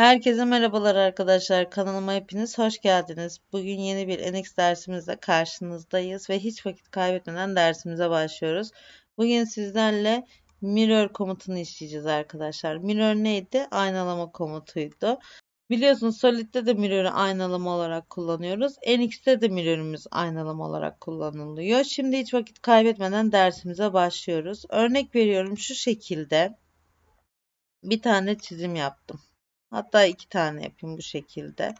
Herkese merhabalar arkadaşlar. Kanalıma hepiniz hoş geldiniz. Bugün yeni bir NX dersimizle karşınızdayız ve hiç vakit kaybetmeden dersimize başlıyoruz. Bugün sizlerle mirror komutunu işleyeceğiz arkadaşlar. Mirror neydi? Aynalama komutuydu. Biliyorsunuz Solid'de de mirror'ı aynalama olarak kullanıyoruz. NX'te de mirror'ımız aynalama olarak kullanılıyor. Şimdi hiç vakit kaybetmeden dersimize başlıyoruz. Örnek veriyorum şu şekilde bir tane çizim yaptım. Hatta iki tane yapayım bu şekilde.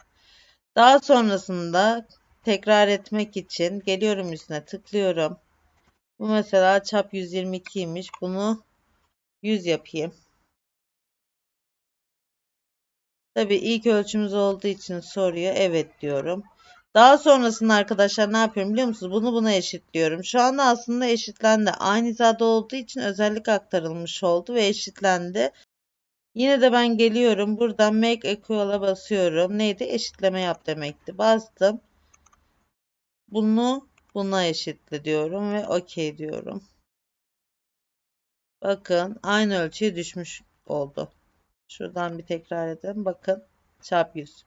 Daha sonrasında tekrar etmek için geliyorum üstüne tıklıyorum. Bu mesela çap 122'ymiş. Bunu 100 yapayım. Tabii ilk ölçümüz olduğu için soruyor. Evet diyorum. Daha sonrasında arkadaşlar ne yapıyorum biliyor musunuz? Bunu buna eşitliyorum. Şu anda aslında eşitlendi. Aynı hizada olduğu için özellik aktarılmış oldu ve eşitlendi. Yine de ben geliyorum. Buradan make equal'a basıyorum. Neydi? Eşitleme yap demekti. Bastım. Bunu buna eşitle diyorum ve OK diyorum. Bakın aynı ölçüye düşmüş oldu. Şuradan bir tekrar edelim. Bakın çarp 100.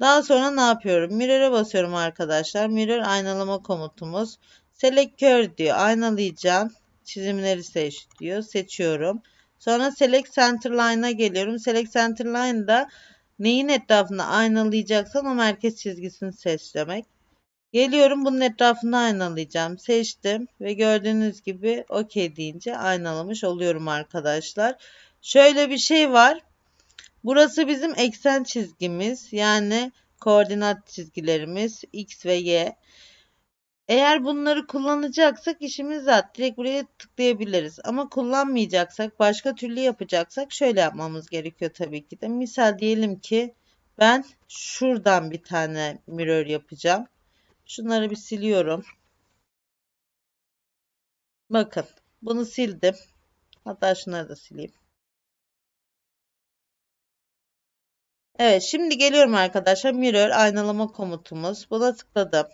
Daha sonra ne yapıyorum? Mirror'a basıyorum arkadaşlar. Mirror aynalama komutumuz. Select Curve diyor. Aynalayacağım. Çizimleri seç diyor. Seçiyorum. Sonra Select Center Line'a geliyorum. Select Center Line'da neyin etrafında aynalayacaksan o merkez çizgisini seç demek. Geliyorum bunun etrafında aynalayacağım. Seçtim ve gördüğünüz gibi OK deyince aynalamış oluyorum arkadaşlar. Şöyle bir şey var. Burası bizim eksen çizgimiz. Yani koordinat çizgilerimiz X ve Y. Eğer bunları kullanacaksak işimiz rahat. Direkt buraya tıklayabiliriz. Ama kullanmayacaksak, başka türlü yapacaksak şöyle yapmamız gerekiyor tabii ki de. Misal diyelim ki ben şuradan bir tane mirror yapacağım. Şunları bir siliyorum. Bakın bunu sildim. Hatta şunları da sileyim. Evet şimdi geliyorum arkadaşlar. Mirror aynalama komutumuz. Buna tıkladım.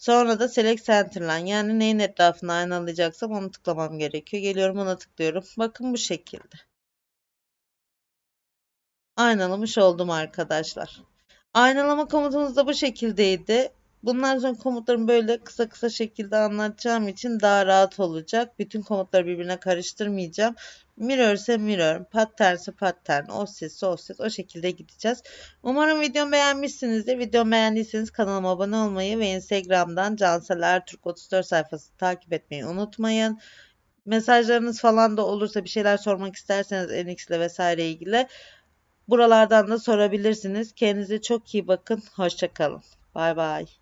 Sonra da Select Centerline yani neyin etrafına aynalayacaksam onu tıklamam gerekiyor. Geliyorum ona tıklıyorum. Bakın bu şekilde. Aynalamış oldum arkadaşlar. Aynalama komutumuz da bu şekildeydi. Bundan sonra komutlarımı böyle kısa kısa şekilde anlatacağım için daha rahat olacak. Bütün komutları birbirine karıştırmayacağım. Mirror ise mirror, pattern ise pattern, offset ise offset o şekilde gideceğiz. Umarım videomu beğenmişsinizdir. Videomu beğendiyseniz kanalıma abone olmayı ve Instagram'dan Cansel Ertürk 34 sayfası takip etmeyi unutmayın. Mesajlarınız falan da olursa bir şeyler sormak isterseniz NX ile vesaire ilgili buralardan da sorabilirsiniz. Kendinize çok iyi bakın. Hoşçakalın. Bay bay.